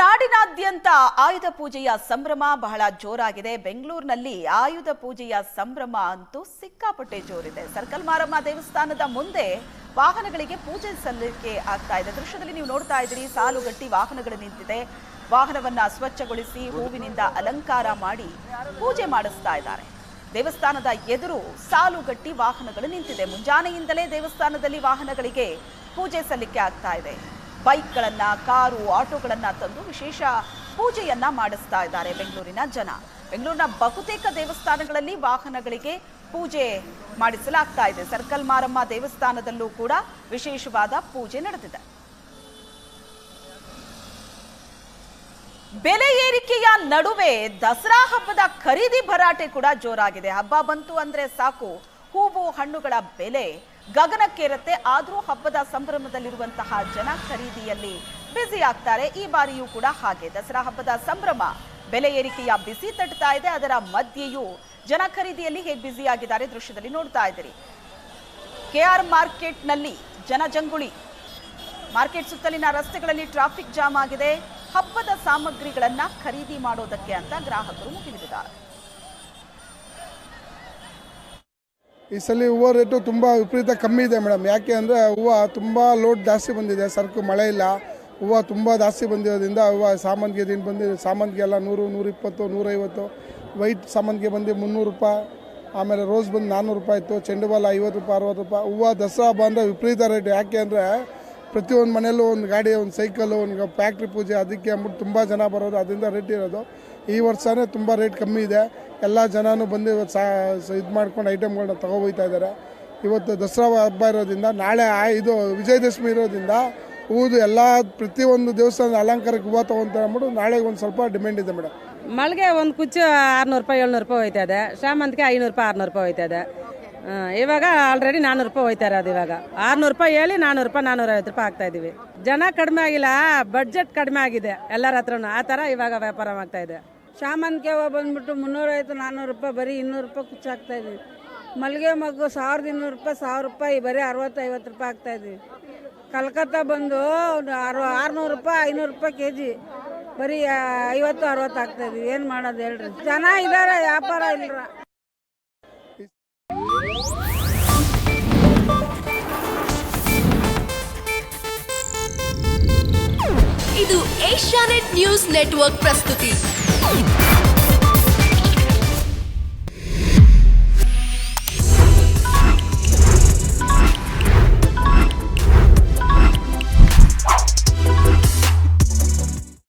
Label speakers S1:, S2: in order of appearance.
S1: ನಾಡಿನಾದ್ಯಂತ ಆಯುಧ ಪೂಜೆಯ ಸಂಭ್ರಮ ಬಹಳ ಜೋರಾಗಿದೆ. ಬೆಂಗಳೂರಿನಲ್ಲಿ ಆಯುಧ ಪೂಜೆಯ ಸಂಭ್ರಮ ಅಂತೂ ಸಿಕ್ಕಾಪಟ್ಟೆ ಜೋರಿದೆ. ಸರ್ಕಲ್ ಮಾರಮ್ಮ ದೇವಸ್ಥಾನದ ಮುಂದೆ ವಾಹನಗಳಿಗೆ ಪೂಜೆ ಸಲ್ಲಿಕೆ ಆಗ್ತಾ ಇದೆ. ದೃಶ್ಯದಲ್ಲಿ ನೀವು ನೋಡ್ತಾ ಇದ್ದೀರಿ, ಸಾಲುಗಟ್ಟಿ ವಾಹನಗಳು ನಿಂತಿದೆ. ವಾಹನವನ್ನ ಸ್ವಚ್ಛಗೊಳಿಸಿ ಹೂವಿನಿಂದ ಅಲಂಕಾರ ಮಾಡಿ ಪೂಜೆ ಮಾಡಿಸ್ತಾ ಇದ್ದಾರೆ. ದೇವಸ್ಥಾನದ ಎದುರು ಸಾಲುಗಟ್ಟಿ ವಾಹನಗಳು ನಿಂತಿದೆ. ಮುಂಜಾನೆಯಿಂದಲೇ ದೇವಸ್ಥಾನದಲ್ಲಿ ವಾಹನಗಳಿಗೆ ಪೂಜೆ ಸಲ್ಲಿಕೆ ಆಗ್ತಾ ಇದೆ. ಬೈಕ್ಗಳನ್ನ, ಕಾರು, ಆಟೋಗಳನ್ನ ತಂದು ವಿಶೇಷ ಪೂಜೆಯನ್ನ ಮಾಡಿಸ್ತಾ ಇದ್ದಾರೆ ಬೆಂಗಳೂರಿನ ಜನ. ಬೆಂಗಳೂರಿನ ಬಹುತೇಕ ದೇವಸ್ಥಾನಗಳಲ್ಲಿ ವಾಹನಗಳಿಗೆ ಪೂಜೆ ಮಾಡಿಸಲಾಗ್ತಾ ಇದೆ. ಸರ್ಕಲ್ ಮಾರಮ್ಮ ದೇವಸ್ಥಾನದಲ್ಲೂ ಕೂಡ ವಿಶೇಷವಾದ ಪೂಜೆ ನಡೆದಿದೆ. ಬೆಲೆ ಏರಿಕೆಯ ನಡುವೆ ದಸರಾ ಹಬ್ಬದ ಖರೀದಿ ಭರಾಟೆ ಕೂಡ ಜೋರಾಗಿದೆ. ಹಬ್ಬ ಬಂತು ಅಂದ್ರೆ ಸಾಕು. ಹೂವು, ಹಣ್ಣುಗಳ ಬೆಲೆ ಗಗನಕ್ಕೇರತ್ತೆ. ಆದರೂ ಹಬ್ಬದ ಸಂಭ್ರಮದಲ್ಲಿರುವಂತಹ ಜನ ಖರೀದಿಯಲ್ಲಿ ಬ್ಯುಸಿ ಆಗ್ತಾರೆ. ಈ ಬಾರಿಯೂ ಕೂಡ ಹಾಗೆ. ದಸರಾ ಹಬ್ಬದ ಸಂಭ್ರಮ ಬೆಲೆ ಏರಿಕೆಯ ಬಿಸಿ ತಟ್ತಾ ಇದೆ. ಅದರ ಮಧ್ಯೆಯೂ ಜನ ಖರೀದಿಯಲ್ಲಿ ಹೇಗೆ ಬ್ಯುಸಿ ಆಗಿದ್ದಾರೆ ದೃಶ್ಯದಲ್ಲಿ ನೋಡ್ತಾ ಇದ್ದೀರಿ. ಕೆಆರ್ ಮಾರ್ಕೆಟ್ನಲ್ಲಿ ಜನಜಂಗುಳಿ ಮಾರ್ಕೆಟ್ ಸುತ್ತಲಿನ ರಸ್ತೆಗಳಲ್ಲಿ ಟ್ರಾಫಿಕ್ ಜಾಮ್ ಆಗಿದೆ. ಹಬ್ಬದ ಸಾಮಗ್ರಿಗಳನ್ನ ಖರೀದಿ ಮಾಡೋದಕ್ಕೆ ಅಂತ ಗ್ರಾಹಕರು ಮುಗಿಬಿದ್ದಾರೆ
S2: ಈ ಸಲ ಹೂವು ರೇಟು ತುಂಬ ವಿಪರೀತ ಕಮ್ಮಿ ಇದೆ ಮೇಡಮ್. ಯಾಕೆ ಅಂದರೆ ಹೂವು ತುಂಬ ಲೋಡ್ ಜಾಸ್ತಿ ಬಂದಿದೆ. ಸರಕು ಮಳೆ ಇಲ್ಲ. ಹೂವು ತುಂಬ ಜಾಸ್ತಿ ಬಂದಿರೋದ್ರಿಂದ ಹೂವು ಸಾಮಾನ್ಗೆ ದಿನ ಬಂದು ಸಾಮಾನ್ಗೆ ಎಲ್ಲ ನೂರು, ನೂರಿಪ್ಪತ್ತು, ನೂರೈವತ್ತು. ವೈಟ್ ಸಾಮಾನ್ಗೆ ಬಂದು ಮುನ್ನೂರು ರೂಪಾಯಿ. ಆಮೇಲೆ ರೋಸ್ ಬಂದು ನಾನ್ನೂರು ರೂಪಾಯಿ ಇತ್ತು. ಚೆಂಡು ಬಾಲ ಐವತ್ತು ರೂಪಾಯಿ, ಅರವತ್ತು ರೂಪಾಯಿ. ಹೂವು ದಸರಾ ಹಬ್ಬ ಅಂದರೆ ವಿಪರೀತ ರೇಟ್ ಯಾಕೆ ಅಂದರೆ ಪ್ರತಿಯೊಂದು ಮನೆಯಲ್ಲೂ ಒಂದು ಗಾಡಿ, ಒಂದು ಸೈಕಲ್ಲು ಒಂದು ಫ್ಯಾಕ್ಟ್ರಿ ಪೂಜೆ, ಅದಕ್ಕೆ ಅಂದ್ಬಿಟ್ಟು ತುಂಬ ಜನ ಬರೋದು. ಅದರಿಂದ ರೇಟ್ ಇರೋದು. ಈ ವರ್ಷನೇ ತುಂಬ ರೇಟ್ ಕಮ್ಮಿ ಇದೆ. ಎಲ್ಲ ಜನನೂ ಬಂದು ಇವತ್ತು ಸಾ ಇದು ಮಾಡ್ಕೊಂಡು ಐಟಮ್ಗಳನ್ನ ತಗೋಬೋಯ್ತಾ ಇದ್ದಾರೆ ಇವತ್ತು ದಸರಾ ಹಬ್ಬ ಇರೋದ್ರಿಂದ, ನಾಳೆ ಇದು ವಿಜಯದಶಮಿ ಇರೋದ್ರಿಂದ ಹೂದು ಎಲ್ಲ ಪ್ರತಿಯೊಂದು ದೇವಸ್ಥಾನದ ಅಲಂಕಾರಕ್ಕೆ ಹೂವು ತೊಗೊಂತ ಅಂದ್ಬಿಟ್ಟು ನಾಳೆಗೆ ಒಂದು ಸ್ವಲ್ಪ ಡಿಮ್ಯಾಂಡ್ ಇದೆ ಮೇಡಮ್
S3: ಮಲ್ಲಿಗೆ ಒಂದು ಕುಚ್ಚು ಆರುನೂರು ರೂಪಾಯಿ, ಏಳ್ನೂರು ರೂಪಾಯಿ ಹೋಯ್ತಾ ಇದೆ. ಶಾಮಂತಿಗೆ ಐನೂರು ರೂಪಾಯಿ, ಆರುನೂರು ರೂಪಾಯಿ ಹೋಯ್ತಾ ಇದೆ. ಇವಾಗ ಆಲ್ರೆಡಿ ನಾನ್ನೂರು ರೂಪಾಯಿ ಹೋಯ್ತಾ ಇರೋದು ಇವಾಗ. ಆರುನೂರು ರೂಪಾಯಿ ಹೇಳಿ ನಾನ್ನೂರು ರೂಪಾಯಿ ನಾನ್ನೂರ ಐವತ್ತು ರೂಪಾಯಿ ಆಗ್ತಾ ಇದ್ದೀವಿ ಜನ ಕಡಿಮೆ ಆಗಿಲ್ಲ ಬಡ್ಜೆಟ್ ಕಡಿಮೆ ಆಗಿದೆ ಎಲ್ಲರ ಹತ್ರನೂ. ಆ ಥರ ಇವಾಗ ವ್ಯಾಪಾರ ಆಗ್ತಾ ಇದೆ.
S4: ಶಾಮಂತಿಗೆ ಹೂವು ಬಂದ್ಬಿಟ್ಟು ಮುನ್ನೂರೈವತ್ತು ನಾನ್ನೂರು ರೂಪಾಯಿ, ಬರೀ ಇನ್ನೂರು ರೂಪಾಯಿ ಕುಚ್ಚಾಕ್ತಾ ಇದ್ದೀವಿ ಮಲ್ಲಿಗೆ ಮಗು ಸಾವಿರದ ಇನ್ನೂರು ರೂಪಾಯಿ, ಸಾವಿರ ರೂಪಾಯಿ, ಬರೀ ಅರವತ್ತು ಐವತ್ತು ರೂಪಾಯಿ ಆಗ್ತಾ ಇದ್ದೀವಿ ಕಲ್ಕತ್ತಾ ಬಂದು ಅರು ಆರುನೂರು ರೂಪಾಯಿ, ಐನೂರು ರೂಪಾಯಿ ಕೆ ಜಿ ಬರೀ ಐವತ್ತು, ಅರವತ್ತು ಆಗ್ತಾ ಇದ್ದೀವಿ ಏನು ಮಾಡೋದು ಹೇಳ್ರಿ. ಜನ ವ್ಯಾಪಾರ ಇಲ್ಲರ
S5: ಇದು ಏಷ್ಯಾನೆಟ್ ನ್ಯೂಸ್ ನೆಟ್ವರ್ಕ್ ಪ್ರಸ್ತುತಿ. Oh!